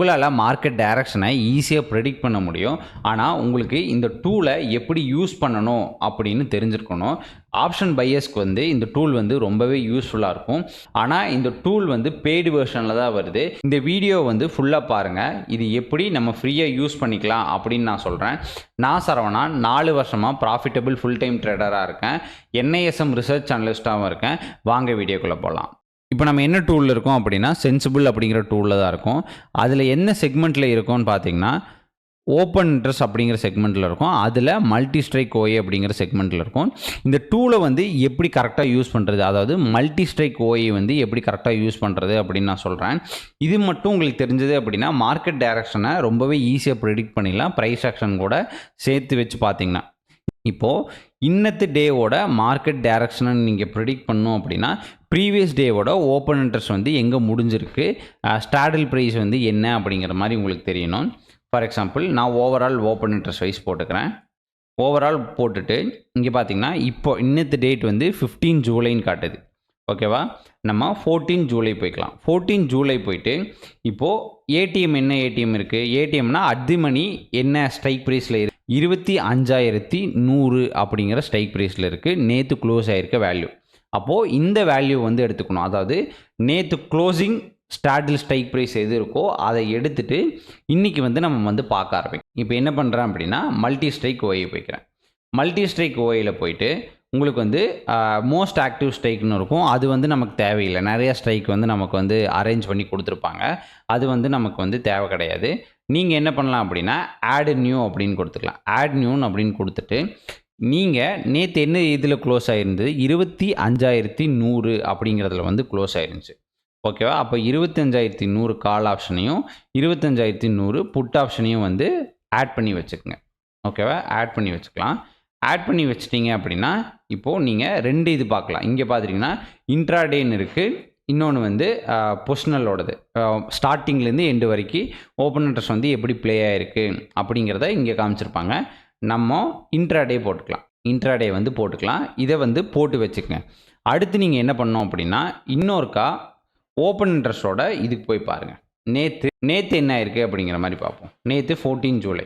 உங்களால் மார்க்கெட் டைரக்ஷனை ஈஸியாக ப்ரெடிக்ட் பண்ண முடியும். ஆனால் உங்களுக்கு இந்த டூலை எப்படி யூஸ் பண்ணணும் அப்படின்னு தெரிஞ்சிருக்கணும். ஆப்ஷன் பையஸ்க்கு வந்து இந்த டூல் வந்து ரொம்பவே யூஸ்ஃபுல்லாக இருக்கும். ஆனால் இந்த டூல் வந்து பெய்டு வெர்ஷனில் தான் வருது. இந்த வீடியோ வந்து ஃபுல்லாக பாருங்கள் இது எப்படி நம்ம ஃப்ரீயாக யூஸ் பண்ணிக்கலாம் அப்படின்னு நான் சொல்கிறேன் நான் சரவணா நாலு வருஷமாக ப்ராஃபிட்டபிள் ஃபுல் டைம் ட்ரேடராக இருக்கேன். என்ஐஎஸ்எம் ரிசர்ச் அனலிஸ்ட்டாகவும் இருக்கேன். வாங்க வீடியோக்குள்ளே போகலாம் இப்போ நம்ம என்ன டூலில் இருக்கோம் அப்படின்னா சென்சிபிள் அப்படிங்கிற டூலில் தான் இருக்கும். அதில் என்ன செக்மெண்ட்டில் இருக்கோம்னு பார்த்தீங்கன்னா ஓப்பன் இன்ட்ரெஸ்ட் அப்படிங்கிற செக்மெண்ட்டில் இருக்கும். அதில் மல்டி ஸ்ட்ரைக் ஓஏ அப்படிங்கிற செக்மெண்ட்டில் இருக்கும். இந்த டூலை வந்து எப்படி கரெக்டாக யூஸ் பண்ணுறது அதாவது மல்டி ஸ்ட்ரைக் ஓஏ வந்து எப்படி கரெக்டாக யூஸ் பண்ணுறது அப்படின்னு நான் சொல்கிறேன் இது மட்டும் உங்களுக்கு தெரிஞ்சது அப்படின்னா மார்க்கெட் டைரக்ஷனை ரொம்பவே ஈஸியாக ப்ரெடிக்ட் பண்ணிடலாம். ப்ரைஸ் ஆக்ஷன் கூட சேர்த்து வச்சு பார்த்தீங்கன்னா. இப்போது இன்னத்து டேவோட மார்க்கெட் டைரக்ஷனை நீங்கள் ப்ரிடிக்ட் பண்ணோம் அப்படின்னா ப்ரீவியஸ் டேவோட ஓப்பன் இன்ட்ரெஸ்ட் வந்து எங்கே முடிஞ்சிருக்கு? ஸ்டாடில் ப்ரைஸ் வந்து என்ன அப்படிங்கிற மாதிரி உங்களுக்கு தெரியணும். ஃபார் எக்ஸாம்பிள் நான் ஓவரால் ஓப்பன் இன்ட்ரெஸ்ட் வைஸ் போட்டுக்கிறேன். ஓவரால் போட்டுட்டு இங்கே பார்த்தீங்கன்னா இப்போ இன்னத்து டேட் வந்து ஃபிஃப்டீன் ஜூலைன்னு காட்டுது. ஓகேவா நம்ம ஃபோர்டீன் ஜூலை போய்க்கலாம். ஃபோர்டீன் ஜூலை போயிட்டு இப்போது ஏடிஎம் என்ன ஏடிஎம் இருக்குது ஏடிஎம்னா அத்தி மணி என்ன ஸ்ட்ரைக் ப்ரைஸில் இருக்குது இருபத்தி அஞ்சாயிரத்தி நூறு அப்படிங்கிற ஸ்ட்ரைக் ப்ரைஸில் இருக்குது நேற்று க்ளோஸ் ஆகிருக்க வேல்யூ அப்போது இந்த வேல்யூ வந்து எடுத்துக்கணும். அதாவது நேற்று க்ளோசிங் ஸ்டாட்டில் ஸ்ட்ரைக் ப்ரைஸ் எது இருக்கோ அதை எடுத்துட்டு இன்றைக்கி வந்து நம்ம வந்து பார்க்க ஆரம்பிக்கும் இப்போ என்ன பண்ணுறேன் அப்படின்னா மல்டி ஸ்ட்ரைக் ஓயை போய்க்கிறேன். மல்டி ஸ்ட்ரைக் ஓயில் போயிட்டு உங்களுக்கு வந்து மோஸ்ட் ஆக்டிவ் ஸ்ட்ரைக்னு இருக்கும். அது வந்து நமக்கு தேவையில்லை. நிறையா ஸ்ட்ரைக் வந்து நமக்கு வந்து அரேஞ்ச் பண்ணி கொடுத்துருப்பாங்க. அது வந்து நமக்கு வந்து தேவை கிடையாது. நீங்கள் என்ன பண்ணலாம் அப்படின்னா ஆட் நியூ அப்படின்னு கொடுத்துக்கலாம். ஆட் நியூன்னு அப்படின்னு கொடுத்துட்டு நீங்கள் நேற்று என்ன இதில் க்ளோஸ் ஆகிருந்தது இருபத்தி அஞ்சாயிரத்தி நூறு அப்படிங்கிறதுல வந்து க்ளோஸ் ஆயிருந்துச்சு. ஓகேவா அப்போ இருபத்தஞ்சாயிரத்தி நூறு கால் ஆப்ஷனையும் இருபத்தஞ்சாயிரத்தி நூறு புட் ஆப்ஷனையும் வந்து ஆட் பண்ணி வச்சுக்கோங்க. ஓகேவா ஆட் பண்ணி வச்சுக்கலாம். ஆட் பண்ணி வச்சிட்டிங்க அப்படின்னா இப்போது நீங்கள் ரெண்டு இது பார்க்கலாம். இங்கே பார்த்துட்டிங்கன்னா இன்ட்ராடேன்னு இருக்குது இன்னொன்று வந்து பொஷனலோடது ஸ்டார்டிங்லேருந்து எண்டு வரைக்கும் ஓப்பன் இன்ட்ரெஸ்ட் வந்து எப்படி ப்ளே ஆகிருக்கு அப்படிங்கிறத இங்கே காமிச்சிருப்பாங்க. நம்ம இன்ட்ராடே போட்டுக்கலாம். இன்ட்ராடே வந்து போட்டுக்கலாம். இதை வந்து போட்டு வச்சுக்கங்க. அடுத்து நீங்கள் என்ன பண்ணோம் அப்படின்னா இன்னொருக்கா ஓப்பன் இன்ட்ரெஸ்டோட இதுக்கு போய் பாருங்கள் நேற்று நேற்று என்ன ஆயிருக்கு அப்படிங்கிற மாதிரி பார்ப்போம். நேற்று ஃபோர்டீன் ஜூலை.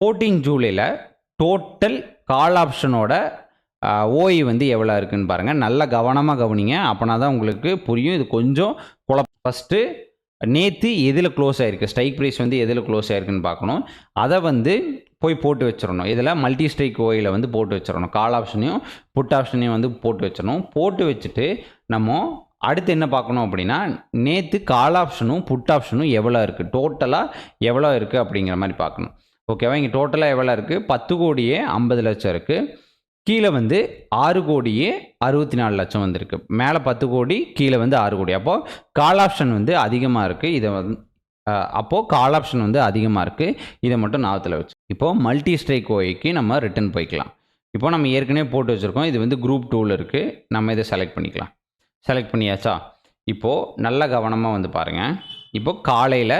ஃபோர்டீன் ஜூலையில் டோட்டல் கால் ஆப்ஷனோட ஓய் வந்து எவ்வளோ இருக்குதுன்னு பாருங்கள் நல்லா கவனமாக கவனிங்க. அப்போனா தான் உங்களுக்கு புரியும். இது கொஞ்சம் குழப்ப ஃபஸ்ட்டு நேற்று எதில் க்ளோஸ் ஆகிருக்கு ஸ்ட்ரைக் ப்ரைஸ் வந்து எதில் க்ளோஸ் ஆகிருக்குன்னு பார்க்கணும். அதை வந்து போய் போட்டு வச்சிடணும். இதில் மல்டி ஸ்ட்ரைக் ஓயில் வந்து போட்டு வச்சிடணும். கால் ஆப்ஷனையும் புட் ஆப்ஷனையும் வந்து போட்டு வச்சிடணும். போட்டு வச்சுட்டு நம்ம அடுத்து என்ன பார்க்கணும் அப்படின்னா நேற்று கால் ஆப்ஷனும் புட் ஆப்ஷனும் எவ்வளோ இருக்குது டோட்டலாக எவ்வளோ இருக்குது அப்படிங்கிற மாதிரி பார்க்கணும். ஓகேவா இங்கே டோட்டலாக எவ்வளோ இருக்குது பத்து கோடியே ஐம்பது லட்சம் இருக்குது கீழே வந்து ஆறு கோடியே அறுபத்தி நாலு லட்சம் வந்திருக்கு. மேலே பத்து கோடி கீழே வந்து ஆறு கோடி. அப்போது கால் ஆப்ஷன் வந்து அதிகமாக இருக்குது இதை வந்து அப்போது கால் ஆப்ஷன் வந்து அதிகமாக இருக்குது இதை மட்டும் நாவத்தில் வச்சு. இப்போது மல்டி ஸ்ட்ரைக் ஓய்க்கு நம்ம ரிட்டன் போய்க்கலாம். இப்போ நம்ம ஏற்கனவே போட்டு வச்சுருக்கோம். இது வந்து குரூப் டூவில் இருக்குது நம்ம இதை செலக்ட் பண்ணிக்கலாம். செலக்ட் பண்ணியாச்சா? இப்போது நல்ல கவனமாக வந்து பாருங்கள் இப்போது காலையில்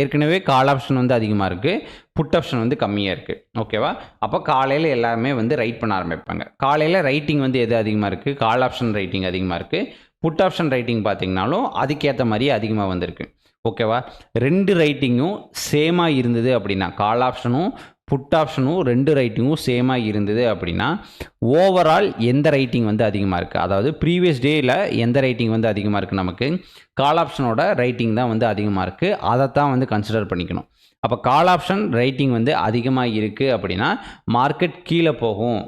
ஏற்கனவே கால் ஆப்ஷன் வந்து அதிகமாக இருக்குது புட் ஆப்ஷன் வந்து கம்மியாக இருக்குது ஓகேவா? அப்போ காலையில் எல்லாருமே வந்து ரைட் பண்ண ஆரம்பிப்பாங்க. காலையில் ரைட்டிங் வந்து எது அதிகமாக இருக்குது கால் ஆப்ஷன் ரைட்டிங் அதிகமாக இருக்குது புட் ஆப்ஷன் ரைட்டிங் பார்த்திங்கனாலும் அதுக்கேற்ற மாதிரியே அதிகமாக வந்திருக்கு. ஓகேவா? ரெண்டு ரைட்டிங்கும் சேமாக இருந்தது அப்படின்னா கால் ஆப்ஷனும் புட் ஆப்ஷனும் ரெண்டு ரைட்டிங்கும் சேமாக இருந்தது அப்படின்னா ஓவரால் எந்த ரைட்டிங் வந்து அதிகமாக இருக்குது அதாவது ப்ரீவியஸ் டேயில் எந்த ரைட்டிங் வந்து அதிகமாக இருக்குது நமக்கு? கால் ஆப்ஷனோட ரைட்டிங் தான் வந்து அதிகமாக இருக்குது அதைத்தான் வந்து கன்சிடர் பண்ணிக்கணும். அப்போ கால் ஆப்ஷன் ரைட்டிங் வந்து அதிகமாக இருக்குது அப்படின்னா மார்க்கெட் கீழே போகும்.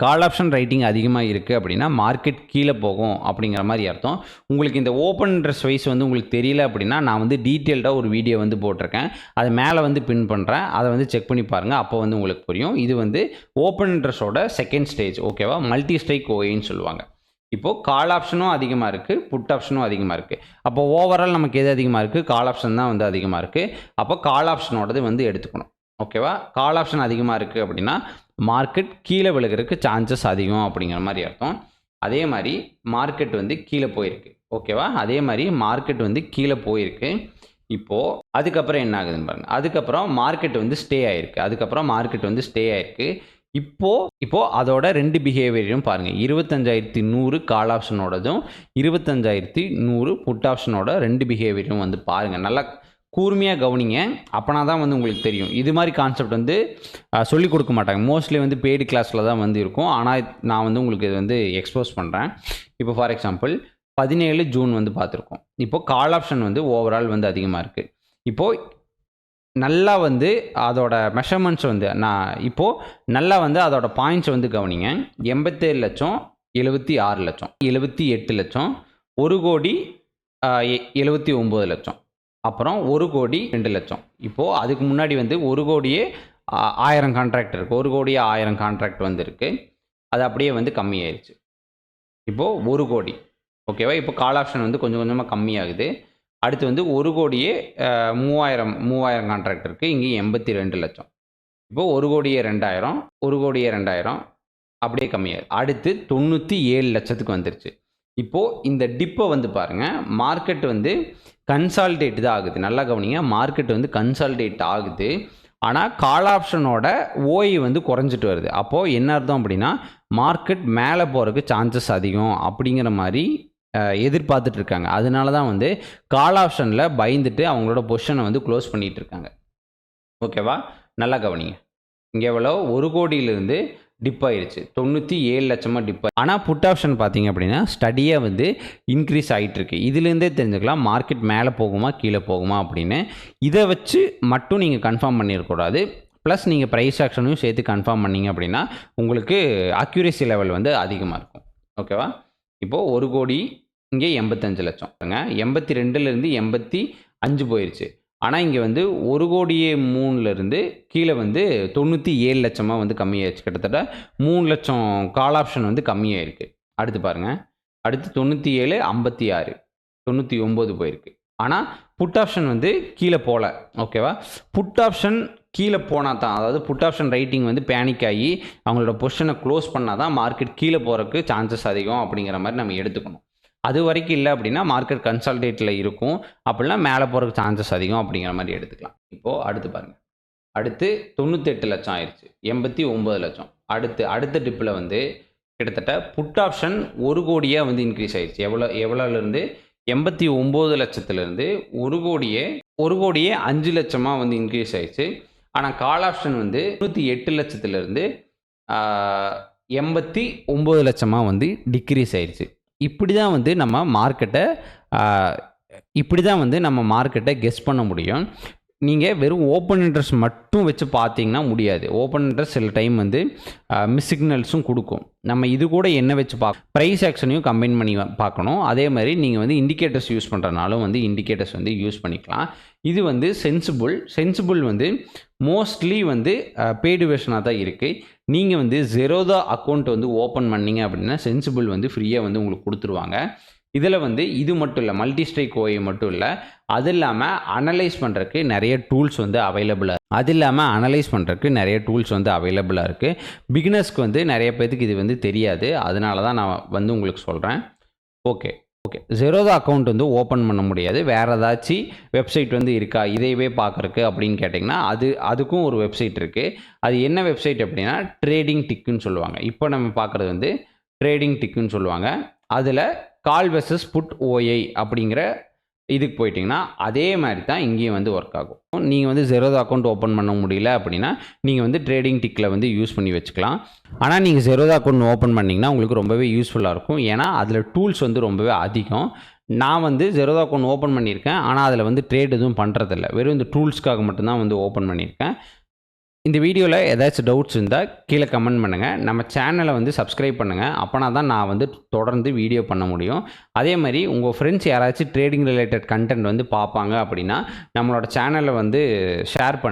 கால் ஆப்ஷன் ரைட்டிங் அதிகமாக இருக்குது அப்படின்னா மார்க்கெட் கீழே போகும் அப்படிங்கிற மாதிரி அர்த்தம். உங்களுக்கு இந்த ஓப்பன் இன்ட்ரெஸ்ட் வைஸ் வந்து உங்களுக்கு தெரியல அப்படின்னா நான் வந்து டீட்டெயில்டாக ஒரு வீடியோ வந்து போட்டிருக்கேன். அது மேலே வந்து பின் பண்ணுறேன் அதை வந்து செக் பண்ணி பாருங்கள் அப்போ வந்து உங்களுக்கு புரியும். இது வந்து ஓப்பன் இன்ட்ரெஸ்ட்டோட செகண்ட் ஸ்டேஜ் ஓகேவா மல்டி ஸ்ட்ரைக் ஓஏன்னு சொல்லுவாங்க. இப்போது கால் ஆப்ஷனும் அதிகமாக இருக்குது புட் ஆப்ஷனும் அதிகமாக இருக்குது அப்போ ஓவரால் நமக்கு எது அதிகமாக இருக்குது கால் ஆப்ஷன் தான் வந்து அதிகமாக இருக்குது அப்போ கால் ஆப்ஷனோடது வந்து எடுத்துக்கணும். ஓகேவா கால் ஆப்ஷன் அதிகமாக இருக்குது அப்படின்னா மார்க்கெட் கீழே விழுகிறதுக்கு சான்சஸ் அதிகம் அப்படிங்கிற மாதிரி அர்த்தம். அதே மாதிரி மார்க்கெட் வந்து கீழே போயிருக்கு. ஓகேவா அதே மாதிரி மார்க்கெட் வந்து கீழே போயிருக்கு. இப்போது அதுக்கப்புறம் என்ன ஆகுதுன்னு பாருங்கள் அதுக்கப்புறம் மார்க்கெட் வந்து ஸ்டே ஆயிருக்கு. அதுக்கப்புறம் மார்க்கெட் வந்து ஸ்டே ஆயிருக்கு. இப்போது இப்போது அதோட ரெண்டு பிஹேவியரையும் பாருங்கள் இருபத்தஞ்சாயிரத்தி நூறு கால் ஆப்ஷனோடதும் இருபத்தஞ்சாயிரத்தி நூறு புட் ஆப்ஷனோட ரெண்டு பிஹேவியரும் வந்து பாருங்கள் நல்லா கூர்மையாக கவனிங்க. அப்போனா தான் வந்து உங்களுக்கு தெரியும். இது மாதிரி கான்செப்ட் வந்து சொல்லிக் கொடுக்க மாட்டாங்க. மோஸ்ட்லி வந்து பெய்டு கிளாஸில் தான் வந்து இருக்கும். ஆனால் நான் வந்து உங்களுக்கு இது வந்து எக்ஸ்போஸ் பண்ணுறேன் இப்போ ஃபார் எக்ஸாம்பிள் பதினேழு ஜூன் வந்து பார்த்துருக்கோம். இப்போது கால் ஆப்ஷன் வந்து ஓவரால் வந்து அதிகமாக இருக்குது இப்போது நல்லா வந்து அதோட மெஷர்மெண்ட்ஸ் வந்து நான் இப்போது நல்லா வந்து அதோட பாயிண்ட்ஸ் வந்து கவனிங்க. எண்பத்தேழு லட்சம் எழுபத்தி ஆறு லட்சம் எழுபத்தி எட்டு லட்சம் ஒரு கோடி எ- எழுபத்தி ஒம்பது லட்சம். அப்புறம் ஒரு கோடி ரெண்டு லட்சம். இப்போது அதுக்கு முன்னாடி வந்து ஒரு கோடியே ஆயிரம் கான்ட்ராக்ட் இருக்குது ஒரு கோடியே ஆயிரம் கான்ட்ராக்ட் வந்து இருக்குது அது அப்படியே வந்து கம்மியாயிருச்சு. இப்போது ஒரு கோடி. ஓகேவா? இப்போ கால் ஆப்ஷன் வந்து கொஞ்சம் கொஞ்சமாக கம்மியாகுது. அடுத்து வந்து ஒரு கோடியே மூவாயிரம் மூவாயிரம் கான்ட்ராக்ட் இருக்குது இங்கே எண்பத்தி ரெண்டு லட்சம். இப்போது ஒரு கோடியே ரெண்டாயிரம் ஒரு கோடியே ரெண்டாயிரம் அப்படியே கம்மியாகுது அடுத்து தொண்ணூற்றி ஏழு லட்சத்துக்கு வந்துருச்சு. இப்போது இந்த டிப்பை வந்து பாருங்கள் மார்க்கெட் வந்து கன்சால்டேட் தான் ஆகுது. நல்லா கவனிங்க மார்க்கெட் வந்து கன்சால்டேட் ஆகுது. ஆனால் கால் ஆப்ஷனோட ஓய் வந்து குறைஞ்சிட்டு வருது. அப்போது என்ன அர்த்தம் அப்படின்னா மார்க்கெட் மேலே போகிறதுக்கு சான்சஸ் அதிகம் அப்படிங்கிற மாதிரி எதிர்பார்த்துட்டு இருக்காங்க அதனால தான் வந்து கால் ஆப்ஷனில் பயந்துட்டு அவங்களோட பொசிஷனை வந்து க்ளோஸ் பண்ணிகிட்டு இருக்காங்க ஓகேவா? நல்லா கவனிங்க. இங்கே எவ்வளோ? ஒரு கோடியிலிருந்து டிப் ஆயிடுச்சு தொண்ணூற்றி ஏழு லட்சமாக டிப் ஆனால் புட் ஆப்ஷன் பார்த்தீங்க அப்படின்னா ஸ்டடியாக வந்து இன்க்ரீஸ் ஆகிட்டு இருக்கு இதுலேருந்தே தெரிஞ்சுக்கலாம் மார்க்கெட் மேலே போகுமா கீழே போகுமா அப்படின்னு. இதை வச்சு மட்டும் நீங்கள் கன்ஃபார்ம் பண்ணிடக்கூடாது ப்ளஸ் நீங்கள் ப்ரைஸ் ஆக்ஷனையும் சேர்த்து கன்ஃபார்ம் பண்ணீங்க அப்படின்னா உங்களுக்கு அக்யூரேசி லெவல் வந்து அதிகமாக இருக்கும். ஓகேவா? இப்போது ஒரு கோடி இங்கே எண்பத்தஞ்சு லட்சம். எண்பத்தி ரெண்டுலேருந்து எண்பத்தி அஞ்சு போயிடுச்சு ஆனால் இங்கே வந்து ஒரு கோடியே மூணுலேருந்து கீழே வந்து தொண்ணூற்றி ஏழு லட்சமாக வந்து கம்மியாயிருச்சு. கிட்டத்தட்ட மூணு லட்சம் கால் ஆப்ஷன் வந்து கம்மியாயிருக்கு. அடுத்து பாருங்கள் அடுத்து தொண்ணூற்றி ஏழு ஐம்பத்தி ஆறு தொண்ணூற்றி ஒம்பது போயிருக்கு. ஆனால் புட் ஆப்ஷன் வந்து கீழே போகல ஓகேவா புட் ஆப்ஷன் கீழே போனால் தான் அதாவது புட் ஆப்ஷன் ரைட்டிங் வந்து பேனிக் ஆகி அவங்களோட பொசிஷனை க்ளோஸ் பண்ணால் தான் மார்க்கெட் கீழே போகிறதுக்கு சான்சஸ் அதிகம் அப்படிங்கிற மாதிரி நம்ம எடுத்துக்கணும். அது வரைக்கும் இல்லை அப்படின்னா மார்க்கெட் கன்சால்டேட்டில் இருக்கும். அப்படின்னா மேலே போகிறதுக்கு சான்சஸ் அதிகம் அப்படிங்கிற மாதிரி எடுத்துக்கலாம். இப்போது அடுத்து பாருங்கள் அடுத்து தொண்ணூத்தெட்டு லட்சம் ஆயிடுச்சு எண்பத்தி ஒம்பது லட்சம். அடுத்து அடுத்த டிப்பில் வந்து கிட்டத்தட்ட புட் ஆப்ஷன் ஒரு கோடியாக வந்து இன்க்ரீஸ் ஆயிடுச்சு எவ்வளோ எவ்வளோலேருந்து எண்பத்தி ஒம்பது லட்சத்துலேருந்து ஒரு கோடியே ஒரு கோடியே அஞ்சு லட்சமாக வந்து இன்க்ரீஸ் ஆயிடுச்சு ஆனால் கால் ஆப்ஷன் வந்து நூற்றி எட்டு லட்சத்துலேருந்து எண்பத்தி ஒம்பது லட்சமாக வந்து டிக்ரீஸ் ஆயிடுச்சு. இப்படி தான் வந்து நம்ம மார்க்கெட்டை இப்படி தான் வந்து நம்ம மார்க்கெட்டை கெஸ் பண்ண முடியும். நீங்கள் வெறும் ஓப்பன் இன்ட்ரெஸ்ட் மட்டும் வச்சு பார்த்தீங்கன்னா முடியாது. ஓப்பன் இன்ட்ரெஸ்ட் சில டைம் வந்து மிஸ் சிக்னல்ஸும் கொடுக்கும். நம்ம இது கூட என்ன வச்சு பார்க்க ப்ரைஸ் ஆக்ஷனையும் கம்பைன் பண்ணி பார்க்கணும். அதே மாதிரி நீங்கள் வந்து இண்டிகேட்டர்ஸ் யூஸ் பண்ணுறனாலும் வந்து இண்டிகேட்டர்ஸ் வந்து யூஸ் பண்ணிக்கலாம். இது வந்து சென்சிபிள் சென்சிபிள் வந்து மோஸ்ட்லி வந்து பெய்டு வெர்ஷனாக தான் இருக்குது நீங்கள் வந்து ஜெரோதா அக்கௌண்ட் வந்து ஓப்பன் பண்ணீங்க அப்படின்னா சென்சிபிள் வந்து ஃப்ரீயாக வந்து உங்களுக்கு கொடுத்துருவாங்க. இதில் வந்து இது மட்டும் இல்லை மல்டி ஸ்ட்ரைக் ஓஏ மட்டும் இல்லை அது இல்லாமல் அனலைஸ் பண்ணுறதுக்கு நிறைய டூல்ஸ் வந்து அவைலபிளாக அது இல்லாமல் அனலைஸ் பண்ணுறதுக்கு நிறைய டூல்ஸ் வந்து அவைலபிளாக இருக்குது பிகினர்ஸ்க்கு வந்து நிறைய பேர்த்துக்கு இது வந்து தெரியாது. அதனால தான் நான் வந்து உங்களுக்கு சொல்கிறேன் ஓகே ஓகே ஜெரோதா அக்கௌண்ட் வந்து ஓப்பன் பண்ண முடியாது. வேறு ஏதாச்சும் வெப்சைட் வந்து இருக்கா? இதையவே பார்க்குறக்கு அப்படின்னு கேட்டிங்கன்னா அது அதுக்கும் ஒரு வெப்சைட் இருக்குது அது என்ன வெப்சைட் அப்படின்னா ட்ரேடிங் டிக்குன்னு சொல்லுவாங்க. இப்போ நம்ம பார்க்குறது வந்து ட்ரேடிங் டிக்குன்னு சொல்லுவாங்க. அதில் கால் வெர்சஸ் புட் ஓஐ அப்படிங்கிற இதுக்கு போயிட்டிங்கன்னா அதே மாதிரி தான் இங்கேயும் வந்து ஒர்க் ஆகும். நீங்கள் வந்து ஜெரோதா அக்கௌண்ட் ஓப்பன் பண்ண முடியல அப்படின்னா நீங்கள் வந்து ட்ரேடிங் டிக்கில் வந்து யூஸ் பண்ணி வச்சுக்கலாம். ஆனால் நீங்கள் ஜெரோதா அக்கௌண்ட் ஓப்பன் பண்ணிங்கன்னா உங்களுக்கு ரொம்பவே யூஸ்ஃபுல்லாக இருக்கும். ஏன்னா அதில் டூல்ஸ் வந்து ரொம்பவே அதிகம். நான் வந்து ஜெரோதா அக்கௌண்ட் ஓப்பன் பண்ணியிருக்கேன். ஆனால் அதில் வந்து ட்ரேட் எதுவும் பண்ணுறதில்ல வெறும் இந்த டூல்ஸ்க்காக மட்டும்தான் வந்து ஓப்பன் பண்ணியிருக்கேன். இந்த வீடியோவில் ஏதாச்சும் டவுட்ஸ் இருந்தால் கீழே கமெண்ட் பண்ணுங்கள் நம்ம சேனலை வந்து சப்ஸ்கிரைப் பண்ணுங்கள் அப்போனா தான் நான் வந்து தொடர்ந்து வீடியோ பண்ண முடியும். அதே மாதிரி உங்கள் ஃப்ரெண்ட்ஸ் யாராச்சும் ட்ரேடிங் ரிலேட்டட் கண்டென்ட் வந்து பார்ப்பாங்க அப்படின்னா நம்மளோட சேனலை வந்து ஷேர் பண்ணுங்கள்